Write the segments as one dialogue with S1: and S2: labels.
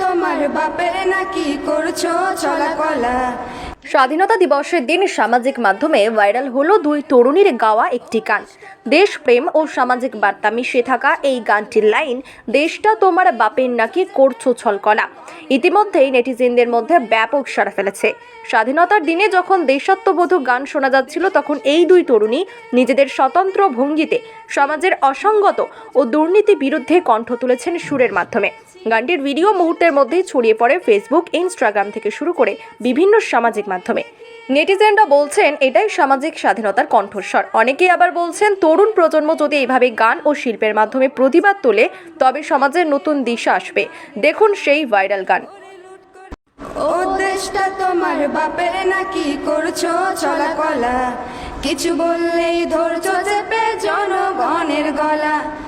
S1: তোমার বাপের নাকি করছ?
S2: স্বাধীনতা দিবসের দিন সামাজিক মাধ্যমে ভাইরাল হলো দুই তরুণীর গাওয়া একটি গান। দেশপ্রেম ও সামাজিক বার্তা মিশে থাকা এই গানটির লাইন, দেশটা তোমার বাপের নাকি করছ ছলকলা? ইতিমধ্যেই নেটিজেনদের মধ্যে ব্যাপক সাড়া ফেলেছে। স্বাধীনতার দিনে যখন দেশাত্মবোধক গান শোনা যাচ্ছিল, তখন এই দুই তরুণী নিজেদের স্বতন্ত্র ভঙ্গিতে সমাজের অসঙ্গত ও দুর্নীতি বিরুদ্ধে কণ্ঠ তুলেছেন সুরের মাধ্যমে। গানটির ভিডিও মুহূর্তের মধ্যেই ছড়িয়ে পড়ে ফেসবুক ইনস্টাগ্রাম থেকে শুরু করে বিভিন্ন সামাজিক মাধ্যমে। নেটিজেনরা বলছেন, এটাই সামাজিক স্বাধীনতার কণ্ঠস্বর। অনেকেই আবার বলছেন, তরুণ প্রজন্ম যদি এইভাবে গান ও শিল্পের মাধ্যমে প্রতিবাদ তোলে, তবে সমাজের নতুন দিশা আসবে। দেখুন সেই ভাইরাল গান।
S1: ও দেশটা তোমার বাপের নাকি করছ চলা কলা কিছু বললেই ধরছো চেপে জনগণের গলা।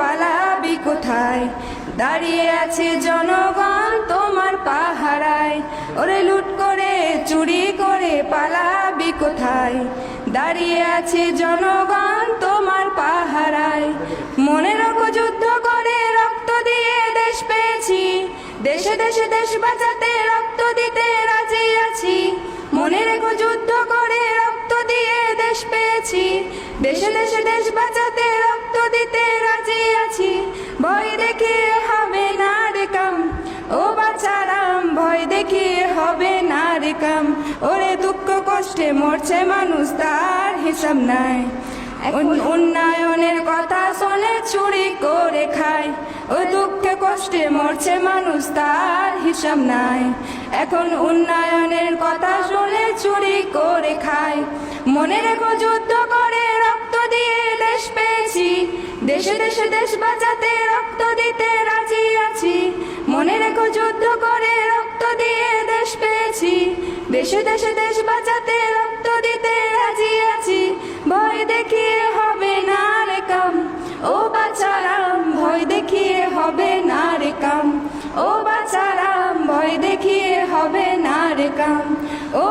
S1: পালাবি কোথায়? দাঁড়িয়ে আছে জনগণ তোমার পাহারায়। ওরে লুট করে, চুরি করে পালাবি কোথায়? দাঁড়িয়ে আছে জনগণ তোমার পাহারায়। মনে রাখো, যুদ্ধ করে রক্ত দিয়ে দেশ পেয়েছি। দেশে দেশে দেশ বাঁচাতে রক্ত দিতে রাজি আছি। মনে রেখো, যুদ্ধ করে রক্ত দিয়ে দেশ পেয়েছি। দেশে দেশে দেশ বাঁচাতে ভয় দেখিয়ে হবে না রে কাম। ও বাচ্চারাম ভয় দেখিয়ে হবে না রে কাম। ওরে দুঃখ কষ্টে মরছে মানুষ তার হিসাব নাই। উন- উন্নয়নের কথা শোনে চুরি করে খায়। ও দুঃখে কষ্টে মরছে মানুষ তার হিসাব নাই। এখন উন্নয়নের কথা শুনে চুরি করে খায়। মনে রেখো যুদ্ধ করে দেশে দেশে বাঁচাতে রক্ত দিতে রাজি আছি। মনে রেখো যুদ্ধ করে রক্ত দিয়ে দেশ পেয়েছি। দেশে দেশে, দেশ বাঁচাতে রক্ত দিতে রাজি আছি। ভয় দেখিয়ে হবে না রে কাম। ও বাচারাম, ভয় দেখিয়ে হবে না রে কাম। ও বাচারাম, ভয় দেখিয়ে হবে না রে কাম। ও